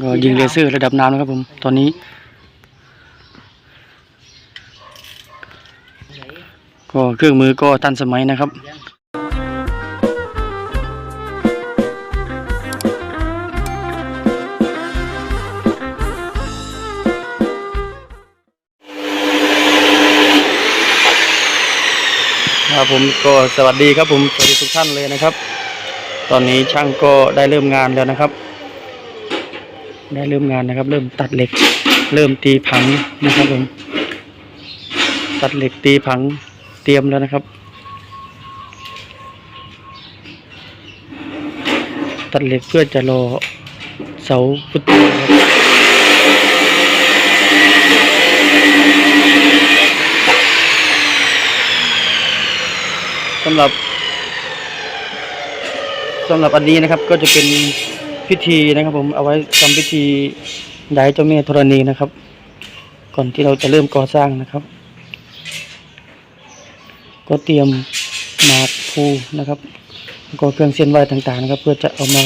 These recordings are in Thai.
ก็ยิงเลเซอร์ระดับน้ำนะครับผม ตอนนี้ ก็เครื่องมือก็ทันสมัยนะครับครับผมก็สวัสดีครับผมสวัสดีทุกท่านเลยนะครับ ตอนนี้ช่างก็ได้เริ่มงานแล้วนะครับ ได้เริ่มงานนะครับ เริ่มตัดเหล็ก เริ่มตีผังนะครับผมตัดเหล็กตีผังเตรียมแล้วนะครับ ตัดเหล็กเพื่อจะรอเสาพุทธครับสำหรับสำหรับอันนี้นะครับก็จะเป็น พิธีนะครับผมเอาไว้ทำพิธีย้ายเจ้าแม่ธรณีนะครับ ก่อนที่เราจะเริ่มก่อสร้างนะครับ ก็เตรียมหมากภูนะครับก็เครื่องเส้นไหว้ต่างๆนะครับ เพื่อจะเอามา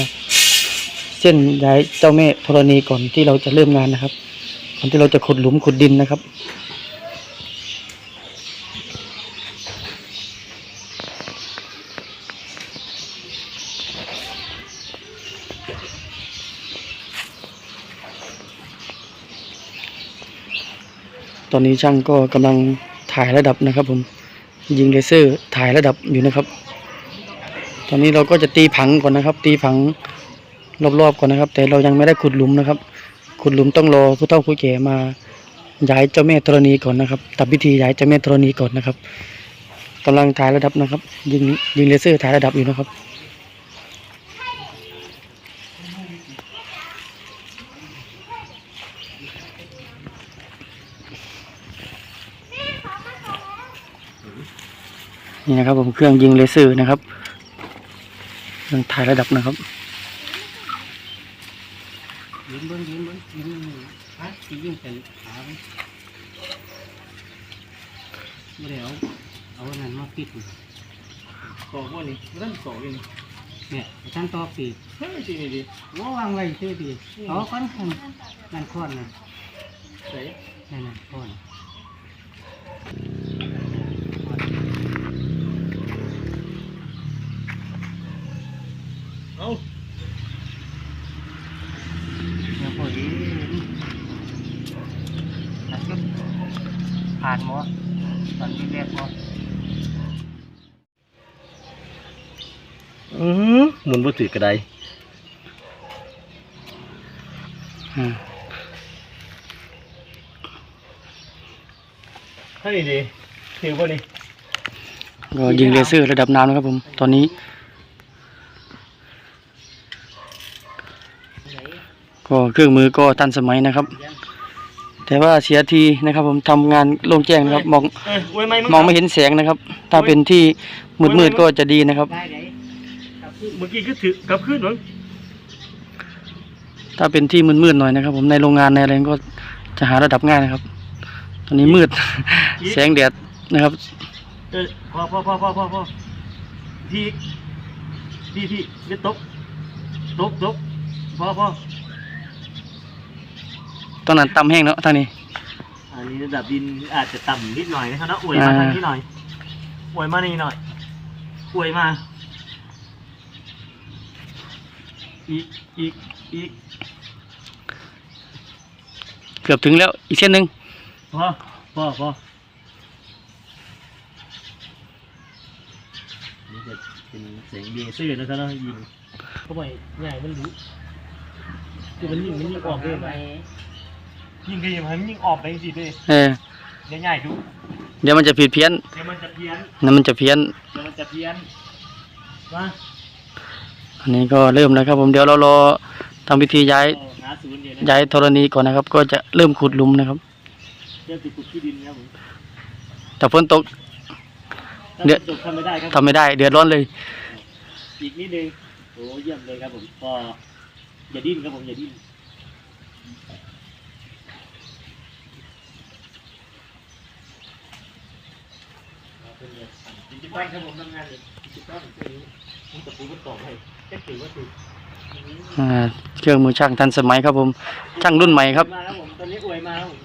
เส้นย้ายเจ้าแม่ธรณีก่อนที่เราจะเริ่มงานนะครับ ก่อนที่เราจะขุดหลุมขุดดินนะครับ ตอนนี้ช่างก็กำลังถ่ายระดับนะครับ ผมยิงเลเซอร์ถ่ายระดับอยู่นะครับ ตอนนี้เราก็จะตีผังก่อนนะครับ ตีผังรอบๆก่อนนะครับ แต่เรายังไม่ได้ขุดหลุมนะครับ ขุดหลุมต้องรอผู้เฒ่าผู้แก่มาย้ายเจ้าแม่ธรณีก่อนนะครับทำพิธีย้ายเจ้าแม่ธรณีก่อนนะครับกำลังถ่ายระดับนะครับ ยิงยิงเลเซอร์ถ่ายระดับอยู่นะครับ นี่นะครับผมเครื่องยิงเลเซอร์นะครับเครื่องถ่ายระดับนะครับยืนเบิ้งยืนเบิ้งยืนฮะที่ยิ่งใส่ขาไว้ไม่ได้เอาเอาอันนั้นมาปิดต่อพวกนี้นั่นต่อเองเนี่ยท่านต่อปีกเฮ้ยจริงดิว่าวางไว้เท่ดีเอาก้อนขันนั่นค้อนนะใส่นั่นน่ะค้อน เอาแล้วพอดีแล้วก็ผ่านหมอตอนนี้แรกหมออือหมุนบ่ถือกระไดอ่าให้ดีถือบ่นี่ก็ยิงเลเซอร์ระดับน้ำนะครับผม ตอนนี้ ก็เครื่องมือก็ทันสมัยนะครับ แต่ว่าเสียทีนะครับ ผมทำงานโล่งแจ้งนะครับมองเอ้ยอวยไหมมึงมองไม่เห็นแสงนะครับ ถ้าเป็นที่มืดๆก็จะดีนะครับได้ไหนกับขึ้นเมื่อกี้คือถือกลับขึ้นหรอถ้าเป็นที่มืดๆหน่อยนะครับ ผมในโรงงานในอะไรก็จะหาระดับง่ายนะครับ ตอนนี้มืด แสงแดดนะครับเออพอพอพอพอพอพอพี่พี่พี่เด็ดตกตกตกพอพอ ตอนนั้นต่ำแห้งเนาะทางนี้ อันนี้ระดับดินอาจจะต่ำนิดหน่อยนะครับนะอวยมาอ่า ทางนี้หน่อยอวยมานี่หน่อยอวยมา อีกอีกอีกเกือบถึงแล้วอีกเส้นหนึ่งพอพอพอนี่จะเป็นเสียงเบเซอร์นะครับเนาะยิงเข้าไปใหญ่มันรู้คือมันยิงมันยิงออกเลยไป ยิงก็ยิงมันยิงออกไปสิเด้เออ ใหญ่ๆดูเดี๋ยวมันจะผิดเพี้ยนเดี๋ยวมันจะเพี้ยนนั่นมันจะเพี้ยน เดี๋ยวมันจะเพี้ยนมาอันนี้ก็เริ่มแล้วครับผมเดี๋ยวเรารอทำพิธีย้าย เอาหาศูนย์เดี๋ยวนะย้ายธรณีก่อนนะครับ ก็จะเริ่มขุดหลุมนะครับเรื่องติดขุดที่ดินครับผมแต่ฝนตก ถ้าเดี๋ยว จบทำไม่ได้ครับ ทำไม่ได้ เดือดร้อนเลย อีกนิดนึงโอ้เยี่ยมเลยครับผมพออย่าดิ้นครับผมอย่าดิ้น ดิจิตอลครับผมทำงานเลยดิจิตอลตัวนี้ผมจะปูก็ตอบให้แค่ถือว่าถืออ่าเครื่องมือช่างทันสมัยครับผม ช่างรุ่นใหม่ครับ มาแล้วผมตอนนี้อวยมาแล้วผม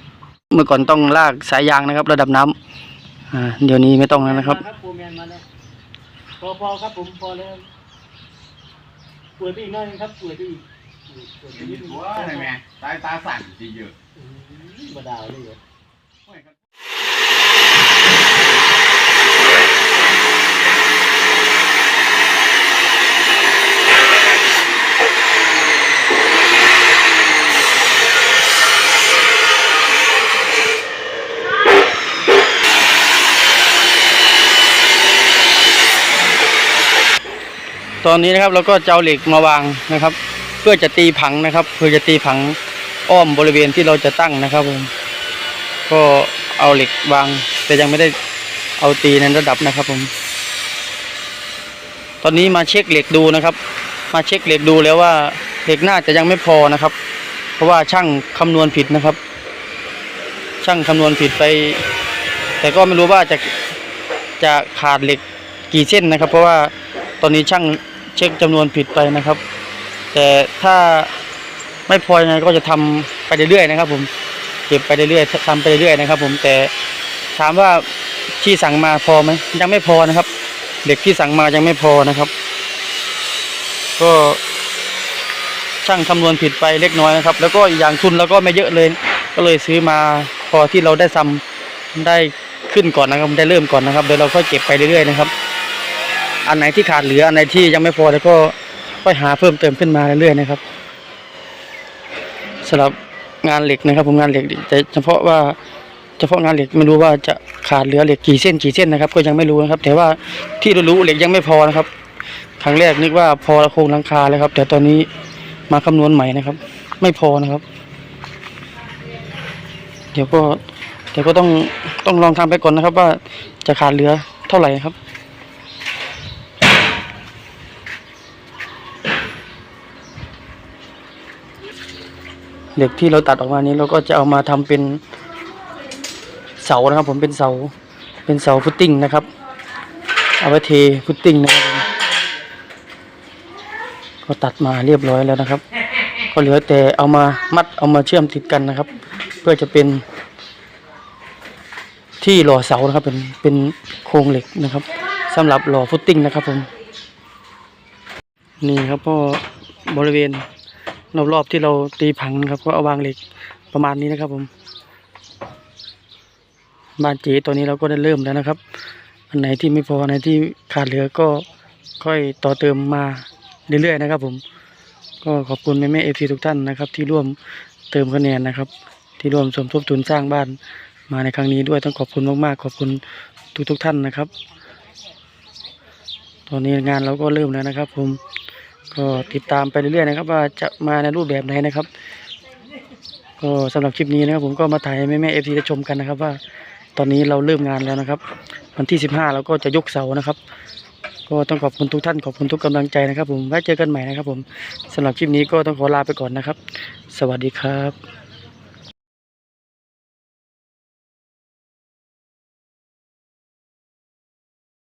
เมื่อก่อนต้องลากสายยางนะครับ ระดับน้ำอ่าเดี๋ยวนี้ไม่ต้องแล้วนะครับ มาโปรแมนมาแล้วพอพอครับผมพอแล้วป่วยไปอีกหน่อยนึงครับป่วยไปอีกป่วยไปนิดนึงตัวใช่ไหมตายตาสั่นจริงเยอะ อืมบ่ดาวเลยเหรอ ตอนนี้นะครับเราก็จะเอาเหล็กมาวางนะครับ เพื่อจะตีผังนะครับ เพื่อจะตีผังอ้อมบริเวณที่เราจะตั้งนะครับผมก็เอาเหล็กวาง แต่ยังไม่ได้เอาตีในระดับนะครับผม ตอนนี้มาเช็คเหล็กดูนะครับ มาเช็คเหล็กดูแล้วว่าเหล็กน่าจะยังไม่พอนะครับ เพราะว่าช่างคำนวณผิดนะครับ ช่างคำนวณผิดไป แต่ก็ไม่รู้ว่าจะจะขาดเหล็กกี่เส้นนะครับ เพราะว่าตอนนี้ช่าง เช็คจำนวนผิดไปนะครับ แต่ถ้าไม่พอยังไงก็จะทำไปเรื่อยๆนะครับ ผมเก็บไปเรื่อยๆทำไปเรื่อยๆนะครับ ผมแต่ถามว่าที่สั่งมาพอไหมยังไม่พอนะครับเหล็กที่สั่งมายังไม่พอนะครับ ก็ช่างคำนวณผิดไปเล็กน้อยนะครับ แล้วก็อีกอย่างทุนแล้วก็ไม่เยอะเลย ก็เลยซื้อมาพอที่เราได้ทำได้ขึ้นก่อนนะครับได้เริ่มก่อนนะครับเดี๋ยวเราค่อยเก็บไปเรื่อยๆนะครับ อันไหนที่ขาดเหลืออันไหนที่ยังไม่พอแล้วก็ค่อยหาเพิ่มเติมขึ้นมาเรื่อยๆนะครับสำหรับงานเหล็กนะครับผมงานเหล็กแต่เฉพาะว่าเฉพาะงานเหล็กไม่รู้ว่าจะขาดเหลือเหล็กกี่เส้นกี่เส้นนะครับ ก็ยังไม่รู้นะครับ แต่ว่าที่รู้เหล็กยังไม่พอนะครับครั้งแรกนึกว่าพอโครงหลังคาแล้วครับ แต่ตอนนี้มาคำนวณใหม่นะครับ ไม่พอนะครับ เดี๋ยวก็เดี๋ยวก็ต้องต้องลองทำไปก่อนนะครับ ว่าจะขาดเหลือเท่าไหร่ครับ เหล็กที่เราตัดออกมานี้เราก็จะเอามาทำเป็นเสานะครับ ผมเป็นเสาเป็นเสาฟุตติ้งนะครับ เอาไว้เทฟุตติ้งนะครับผมก็ตัดมาเรียบร้อยแล้วนะครับ ก็เหลือแต่เอามามัดเอามาเชื่อมติดกันนะครับ เพื่อจะเป็น ที่หล่อเสานะครับ เป็นเป็นโครงเหล็กนะครับสำหรับหล่อฟุตติ้งนะครับผมนี่ครับก็บริเวณ รอบๆที่เราตีผังครับ ก็เอาวางเหล็กประมาณนี้นะครับผมบ้านจีตัวนี้เราก็ได้เริ่มแล้วนะครับ อันไหนที่ไม่พออันไหนที่ขาดเหลือก็ค่อยต่อเติมมาเรื่อยๆนะครับ ผม ก็ขอบคุณแม่แม่เอฟซีทุกท่านนะครับ ที่ร่วมเติมคะแนนนะครับ ที่ร่วมสมทบทุนสร้างบ้านมาในครั้งนี้ด้วยต้องขอบคุณมากๆ ขอบคุณทุกๆท่านนะครับ ตอนนี้งานเราก็เริ่มแล้วนะครับ ผม ก็ติดตามไปเรื่อยๆนะครับ ว่าจะมาในรูปแบบไหนนะครับ ก็สำหรับคลิปนี้นะครับผมก็มาถ่ายให้แม่แม่เอฟซีได้ชมกันนะครับ ว่าตอนนี้เราเริ่มงานแล้วนะครับ วันที่สิบห้าเราก็จะยกเสานะครับ ก็ต้องขอบคุณทุกท่านขอบคุณทุกกำลังใจนะครับ ผมไว้เจอกันใหม่นะครับ ผมสำหรับคลิปนี้ก็ต้องขอลาไปก่อนนะครับ สวัสดีครับ